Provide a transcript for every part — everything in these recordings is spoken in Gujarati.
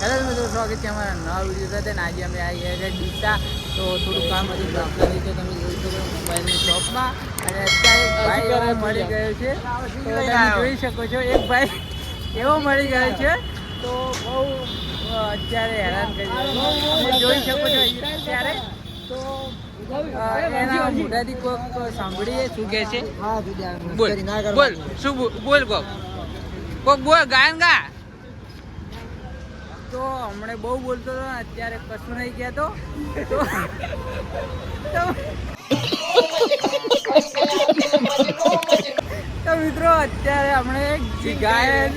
હેલો મિત્રો સ્વાગત છે અમારા નવા વીડિયો સાથે અને આજે અમે આવી ગયા ડીસા. તો થોડું કામ હતું આપણા રીતે તમે જોઈ શકો મોબાઈલની શોપમાં. અને અત્યારે ભાઈ એવો મળી ગયો છે. તો તમે જોઈ શકો છો એક ભાઈ એવો મળી ગયો છે. તો બહુ અત્યારે હેરાન કરી તમે જોઈ શકો છો અત્યારે. તો એના મોઢાથી કોઈક સાંભળીએ શું કહે છે. બોલ બોલ શું બોલ કોક. કોક બોલ ગાયન ગા. હમણાં બહુ બોલતો હતો અત્યારે કશું નહીં કહેતો. તો મિત્રો અત્યારે હમણે ગાયન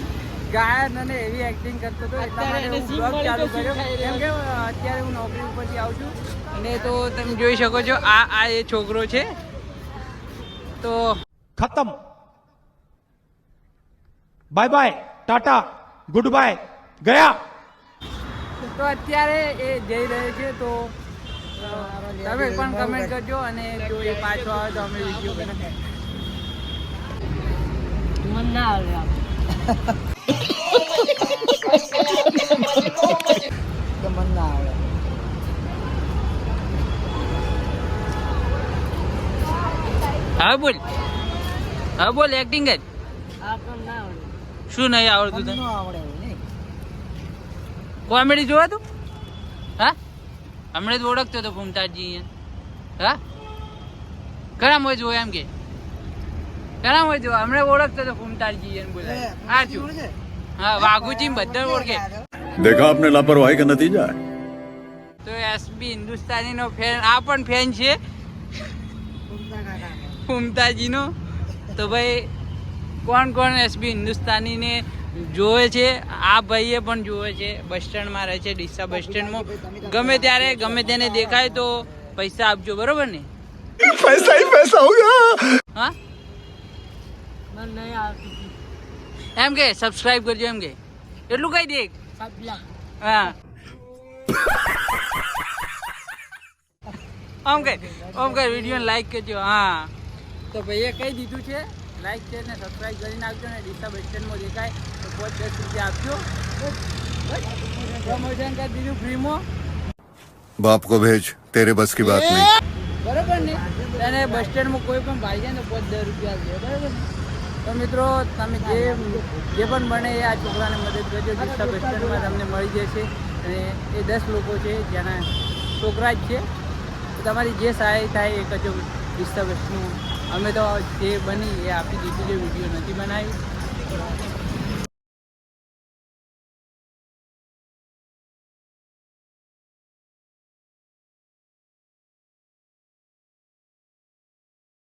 ગાયન અને એવી એક્ટિંગ કરતો હતો એટલા માટે હું બ્લોગ ચાલુ કર્યો. કેમ કે અત્યારે હું નોકરી ઉપરથી આવું છું. અને તો તમે જોઈ શકો છો આ આ એ છોકરો છે. તો ખતમ. Bye bye tata good bye ગયા. તો અત્યારે એ જઈ રહ્યો છે તો તમે પણ કમેન્ટ કરજો અને જો એ પાછો આવે તો અમે વીડિયો બનાવીએ. હા બોલ. હા બોલ એક્ટિંગ જ શું નહીં આવડતું તને? કોમેડી જોવા તું? હા? હમણાં જ ઓળખતો હતો ભૂમતાજી હા? ઘણા મોય જોયા એમ કે? ઘણા મોય જોવા હમણાં ઓળખતો હતો ભૂમતાજી એમ બોલે હા હા વાઘુજી બધા ઓળખે. દેખા આપને લાપરવાહી કે નથી જાય? તો એસબી હિન્દુસ્તાની નો ફેન આ પણ ફેન છે. ભૂમતાજી નો તો ભાઈ કોણ કોણ એસબી હિન્દુસ્તાની ને જોવે છે આ ભાઈએ પણ જોવે છે બસ સ્ટેન્ડમાં રહે છે ડીસા બસ સ્ટેન્ડમાં. ગમે ત્યારે ગમે તેને દેખાય તો પૈસા આપજો બરોબર ને? પૈસા હી પૈસા હોગા હા? એમ કે સબસ્ક્રાઇબ કરજો એમ કે. એટલું કઈ દેખ હા. ઓમ કે ઓમ કે વીડિયો લાઈક કરજો હા. તો ભાઈએ કહી દીધું છે લાઈક છે ને સબસ્ક્રાઈબ કરી નાખજો ને ડીસા બેસ્ટેન્ડમાં દેખાય. પાંચ દસ રૂપિયા આપજો પ્રમોશન કરી દીધું ફ્રીમાં. બાપ કો ભેજ તેરે બસ કી બાત નહીં. બરાબર ને? અને બસ સ્ટેન્ડમાં કોઈ પણ ભાઈ છે ને પાંચ દસ રૂપિયા આપજો બરાબર તો મિત્રો તમે જે જે પણ બને એ આ છોકરાને મદદ કરજો દિશા બસ સ્ટેન્ડમાં તમને મળી જશે. અને એ દસ લોકો છે જેના છોકરા જ છે. તમારી જે સહાય થાય એ કજો દિશા બસનું. અમે તો જે બની એ આપી દીધું જે વીડિયો નથી બનાવી.